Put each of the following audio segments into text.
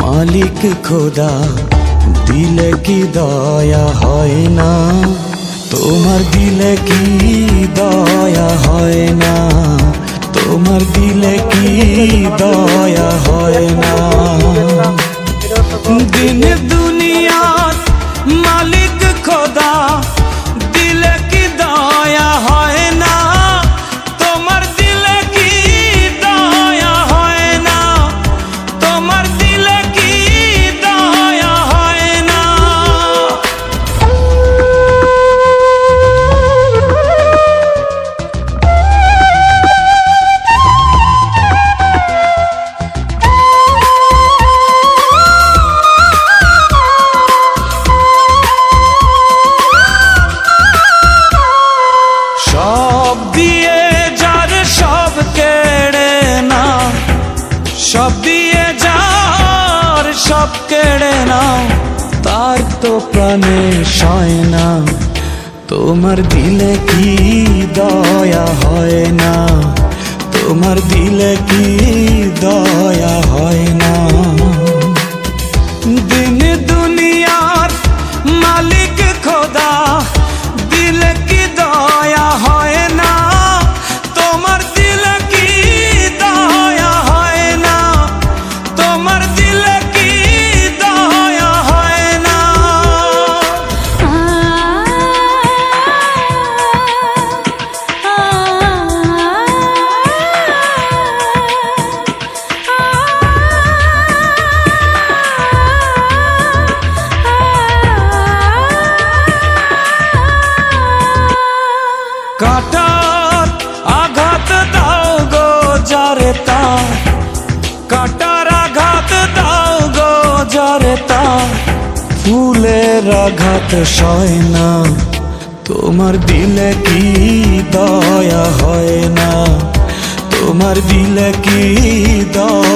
মালিক খোদা, দিলে কি দয়া হয় না? তোমার দিলে কি দয়া হয় না? তোমার দিলে কি দয়া হয় না? সব দিয়ে যার সব কেড়ে না, সব দিয়ে যার সব কেড়ে না, তার তো প্রাণে সয় না। তোমার দিলে কি দয়া হয় না? তোমার দিলে কি দয়া হয় না? কাটার আঘাত দাও গো যারে তা ফুলের আঘাত সয় না। তোমার দিলে কি দয়া হয় না? তোমার দিলে কি দয়া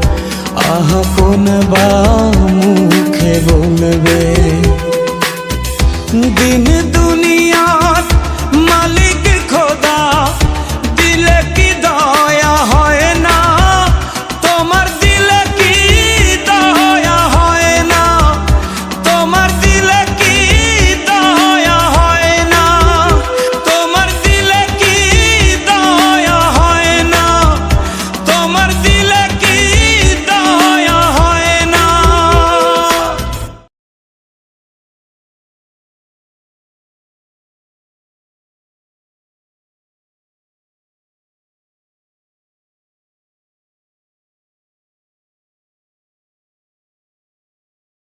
আহা কোন বা মুখে বলবে? দিন দু